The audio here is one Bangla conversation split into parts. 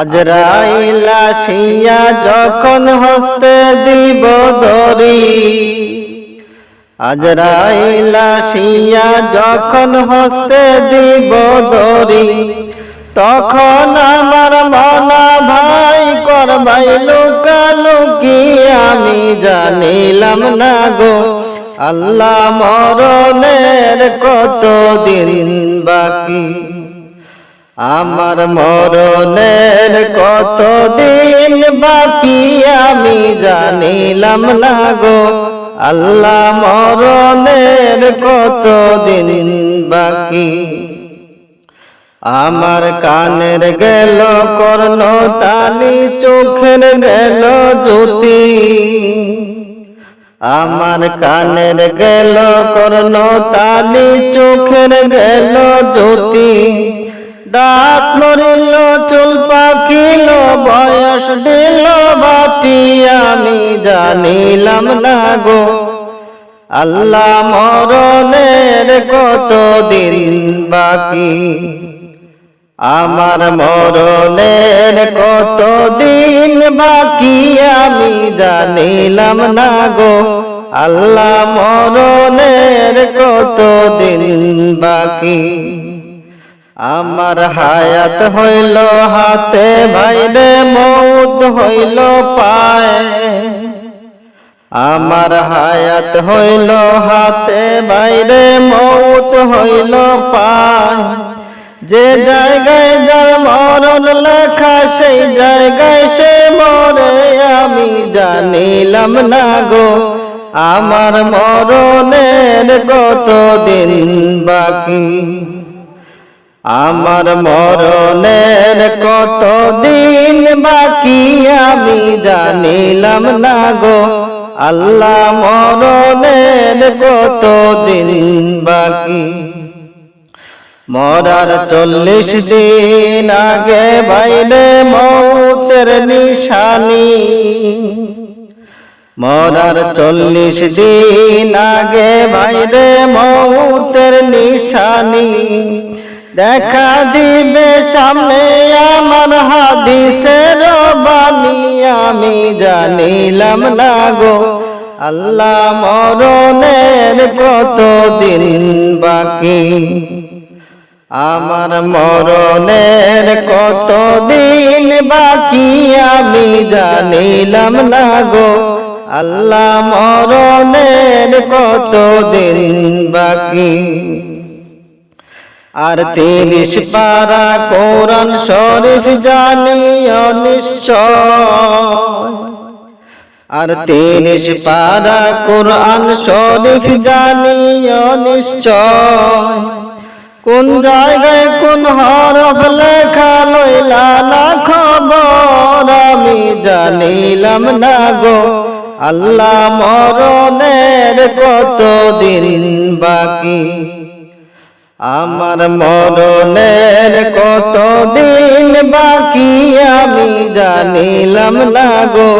আজরাইলা শিয়া যখন হস্তে দিব দরি, আজরাইলা শিয়া যখন হস্তে দিব দরি, তখন আমার মনা ভাই করবাই লুকালুকি আমি জানিলাম না গো। আল্লাহ মরণের কত দিন বাকি? আমার মরণের কত দিন বাকি আমি জানিলাম না গো। আল্লাহ মরণের কত দিন বাকি? আমার কানের গেল কর্ণ তালি চোখের গেল জ্যোতি। আমার কানের গেল কর্ণ তালি চোখের গেল জ্যোতি। দাঁত লড়িল চুল পাকিল, বয়স দিল, বাটি আমি জানিলাম না গো। আল্লাহ মরণের কত দিন বাকি? আমার মরণের কত দিন বাকি আমি জানিলাম না গো। আল্লাহ মরণের কত দিন বাকি? আমার হায়াত হইল হাতে, ভাইরে মৌত হইল পায়। আমার হায়াত হইল হাতে বাইরে মৌত হইল পায়। যে জায়গায় যার মরণ লেখা, সেই জায়গায় সে মরে, আমি জানিলাম না গো, আমার মরণের কত দিন বাকি? আমার মরণের কত দিন বাকি আমি জানিলাম না গো। আল্লাহ মরণের কত দিন বাকি। মরার চল্লিশ দিন আগে বাইরে মৌতের নিশানি। মরার চল্লিশ দিন আগে বাইরে মৌতের নিশানি। দেখা দিবে সামনে আমার হাদিসের বাণী, আমি জানিলাম না গো। আল্লাহ মরণের কত দিন বাকি? আমার মরণের কত দিন বাকি, আমি জানিলাম না গো। আল্লাহ মরণের কত দিন বাকি? আর তিরিশ পারা কোরআন শরীফ জানিও নিশ্চয়। আর তিরিশ পারা কোরআন শরীফ জানিও নিশ্চয়। কোন জায়গায় কোন হরফ লেখা লইলা না খবর আমি জানিলাম না গো। আল্লাহ কত দিন বাকি? আমার মরণের কত দিন বাকি আমি জানিলাম না গো।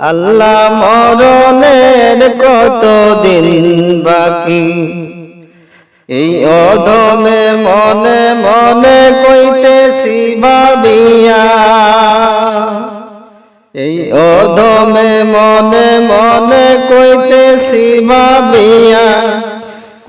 আল্লাহ মরণের কত দিন বাকি? এই অধমে মনে মনে কইতেছি ভাবিয়া। এই অধমে মনে মনে কইতেছি ভাবিয়া।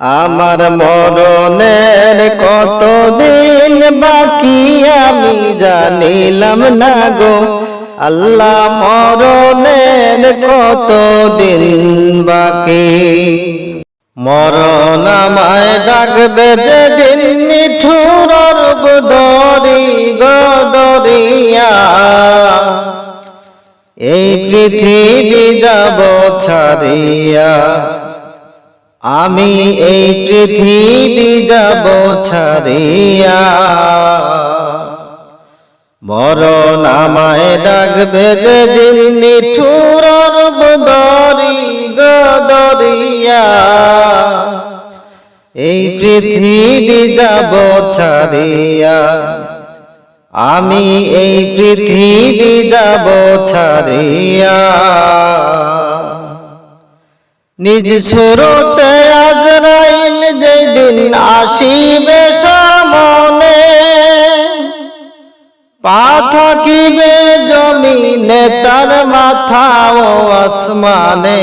আমার মরণের কত দিন বাকি আমি জানিলাম না গো। আল্লাহ মরণে জীবনের কত দিন বাকি? মরণ আমায় ডাকবে যেদিন নিঠুর দরি গদরিয়া এই পৃথিবী যাব ছাড়িয়া। আমি এই পৃথিবী যাব ছাড়িয়া। মরণ আমায় ডাকবে যেদিন নিঠুর দরি গদরিয়া এই পৃথিবী যাব ছাড়িয়া। আমি এই পৃথিবী যাব ছাড়িয়া। নিজ সুরতে আজরাইল যেদিন আসিবে সামনে পা থাকিবে জমিনে তার মাথা ও আসমানে।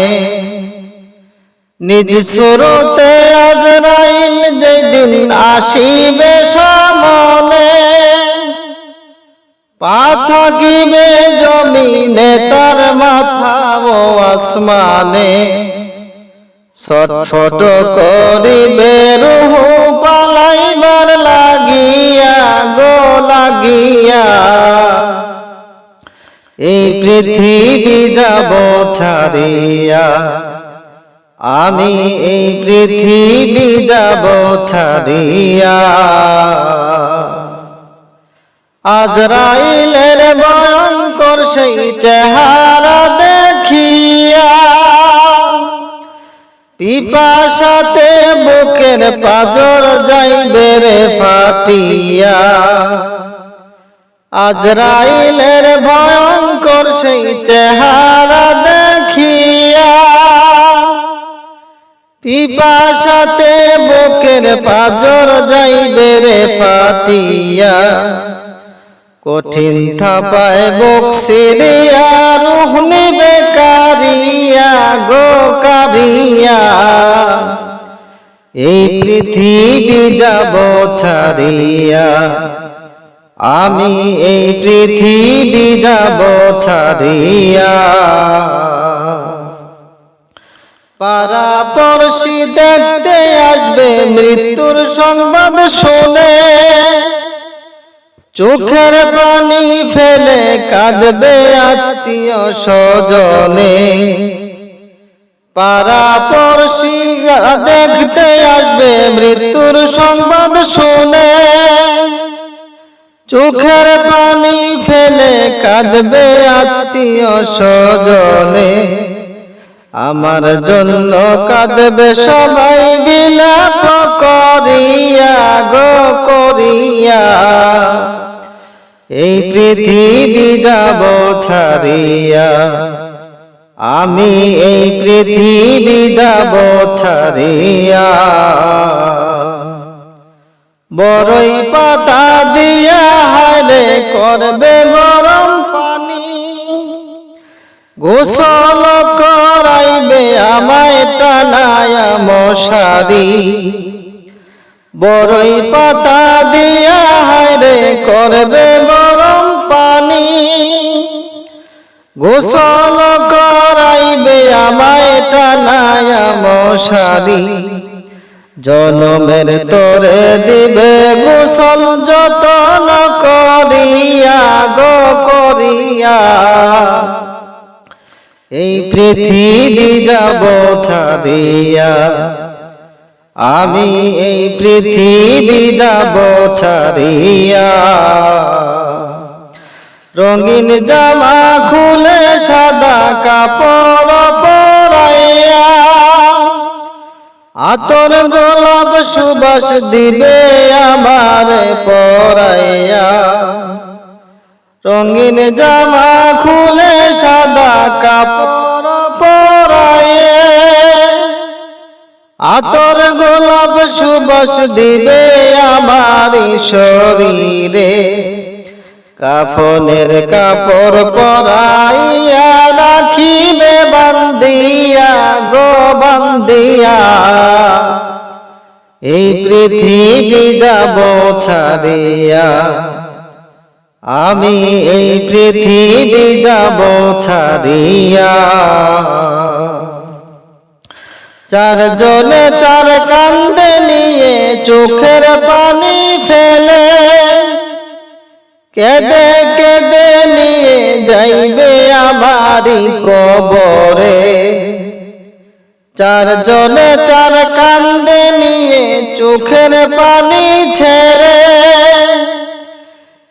নিজ সুরতে আজরাইল যেদিন আসিবে সামনে পা থাকিবে জমিনে তার মাথা ও আসমানে। ছটফট করিবে রুহু পালাইবার লাগিয়া, গো লাগিয়া। এই পৃথিবী যাব ছাড়িয়া। আমি এই পৃথিবী যাব ছাড়িয়া। আজরাইলের ভয়ঙ্কর সেই চেহারা পিপাসাতে বুকের পাজর যাইবে রে ফাটিয়া। আজরাইলের ভয়ঙ্কর সেই চেহারা দেখিয়া পিপাসাতে বুকের পাজর যাইবে রে ফাটিয়া। কঠিন থাপায় বক্সিরিয়া রুহনি বেকারিয়া গো কারিয়া এই পৃথিবী যাব ছাড়িয়া। আমি এই পৃথিবী যাব ছাড়িয়া। পাড়া পড়শি দেখতে আসবে, মৃত্যুর সংবাদ শুনে। চোখের পানি ফেলে কাঁদবে আত্মীয় স্বজনে। পাড়া পড়শি দেখতে আসবে, মৃত্যুর সংবাদ শুনে। চোখের পানি ফেলে কাঁদবে আত্মীয় স্বজনে। আমার জন্য কাঁদবে সবাই বিলাপ করিয়া গো, করিয়া। এই পৃথিবী যাব ছাড়িয়া। আমি এই পৃথিবী যাব ছাড়িয়া। বড়ই পাতা দিয়া হালে করবে গরম পানি। গোসল করাইবে আমায় টানায় মশারি। বড়ই পাতা দিয়া হায়রে করবে গরম পানি। গোসল করাইবে আমায় টানায় মশারি। জনমের তোরে দিবে গোসল যতন করিয়া গো করিয়া। এই পৃথিবী যাব ছাড়িয়া। আমি এই পৃথিবী যাব ছাড়িয়া। রঙিন জামা খুলে সাদা কাপড় পরাইয়া আতর গোলাপ সুবাস দিবে আমার পরাইয়া। রঙিন জামা খুলে সাদা কাপড় পরাইয়ে আতর গোলাপ সুবাস দিবে আমার শরীরে। কাফনের কাপড় পরাইয়া রাখিবে বান্দিয়া গো বান্দিয়া। এই পৃথিবী যাব ছাড়িয়া। আমি এই পৃথিবী যাব ছাড়িয়া। চার জলে চার কান্দে নিয়ে চোখের পানি ফেলে কেদে কেদে নিয়ে যাইবে আমারি কবরে। চার জলে চার কান্দে নিয়ে চোখের পানি ছেড়ে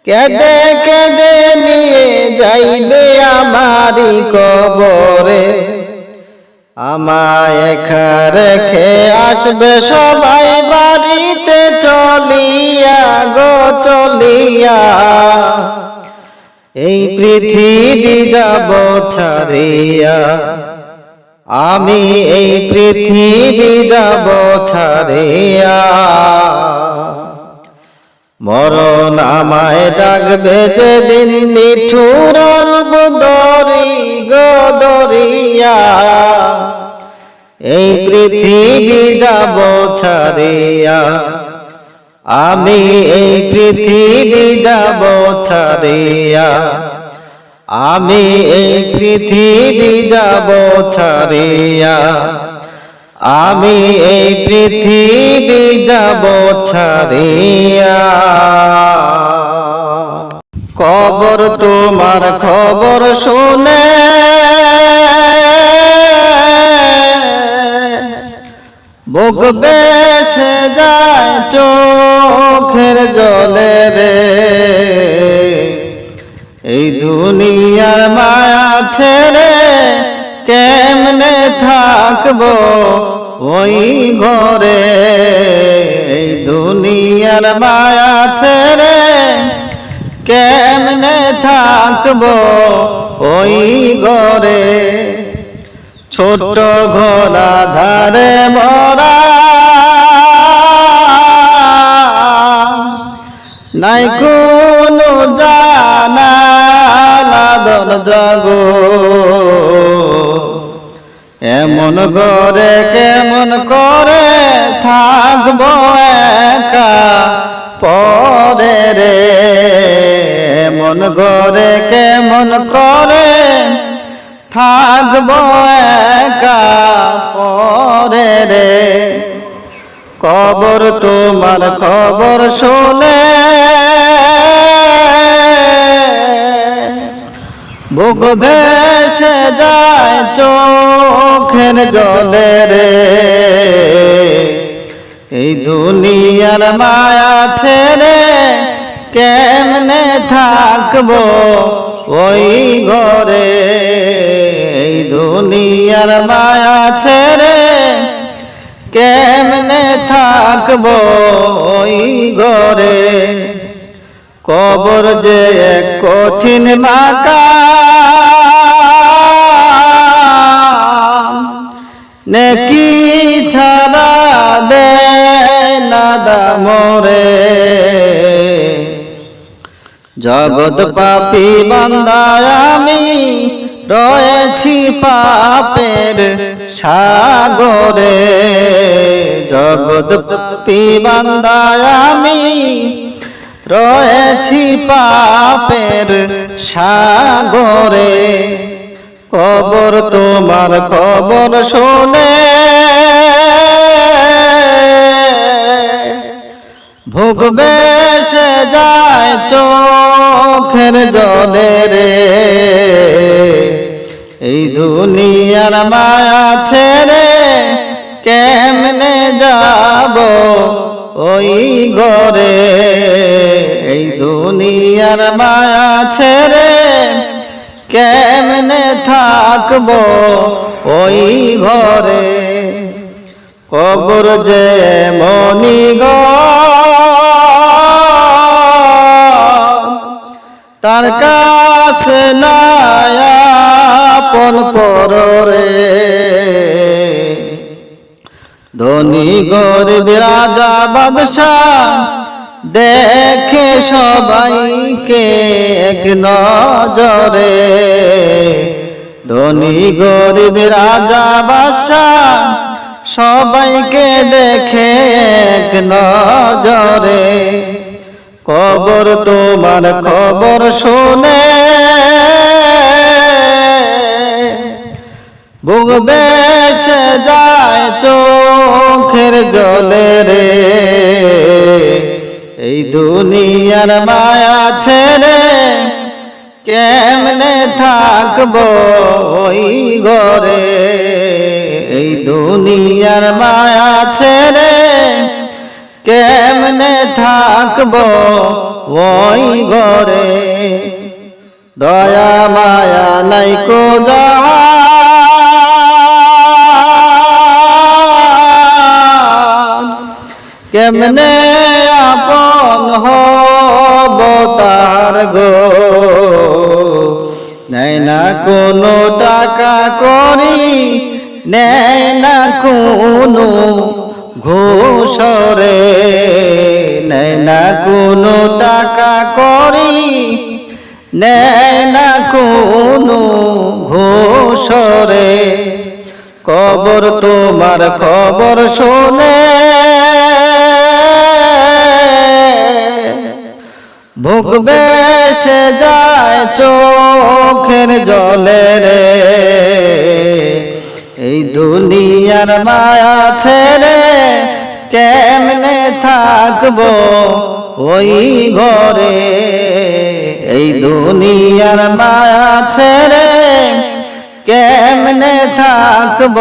কেদে কেদে নিয়ে যাইবে আমারি কবরে। আমায় একা রেখে আসবে সবাই বাড়িতে, চলিয়া গো, চলিয়া। এই পৃথিবী যাব ছাড়িয়া। আমি এই পৃথিবী যাব ছাড়িয়া। মরণ আমায় ডাকবে যেদিন নিঠুর দরি গো দরিয়া। এই পৃথিবী যাব ছাড়িয়া। আমি এই পৃথিবী যাব ছাড়িয়া। আমি এই পৃথিবী যাব ছাড়িয়া। আমি এই পৃথিবী যাব ছাড়িয়া। কবর তোমার খবর শুনে বুক বেসে যায় চোখের জলে রে। এই দুনিয়ার মায়া ছেড়ে কেমনে থাকব ওই ঘরে? এই দুনিয়ার মায়া ছেড়ে কেমনে থাকব ওই ঘরে? ছোট ঘোড়া ধারে মরা কোনো জানালাদন জাগো। এমন করে কেমন করে থাকব একা পরে রে? এমন করে কেমন করে থাকব একা পরে রে? কবর তোমার খবর শোনে। বুক ভেসে যায় চোখের জলে রে। এই দুনিয়ার মায়া ছেড়ে কেমনে থাকব ওই ঘরে? এই দুনিয়ার মায়া ছেড়ে কেমনে থাকব ঘরে? কবর যে কঠিন মাকা নেকি ছাড়া দে নাদা মোরে জগৎ পাপি বান্দায় আমি রয়েছি পাপের সাগরে। জগৎ পাপি বান্দায় আমি রয়েছি পাপের সাগরে। কবর তোমার খবর শোনে। ভোগ বেসে যায় চোখের জলে রে। এই দুনিয়ার মায়া ছেড়ে কেমনে যাব ওই ঘরে? এই দুনিয়ার মায়া ছেড়ে কেমনে থাকব ওই ঘরে? কবর যে মনি তার কাছে নায়াপন পরে ধনী গরিব রাজা বাদশাহ দেখে সবাইকে এক নজরে। ধনী গরিব রাজা বাদশাহ সবাইকে দেখে এক নজরে। কবর তোমার খবর শুনে বুক বেসে যায় চোখের জলে রে। এই দুনিয়ার মায়া ছেড়ে কেমনে থাকব ওই ঘরে? এই দুনিয়ার মায়া ছেড়ে কেমনে থাকব ওই ঘরে? দয়া, মায়া নাই কো জাহান কেমনে আপন হব তার গো? নেয় না কোনো টাকা করি, নেয় না কোনো ঘোষরে। নেয় না কোনো টাকা করি, নেয় না কোনো ঘোষরে। কবর তোমার খবর শোনে বুক বেসে যায় চোখের জলে রে। এই দুনিয়ার মায়া ছেড়ে কেমনে থাকব ওই ঘরে? এই দুনিয়ার মায়া ছেড়ে কেমনে থাকব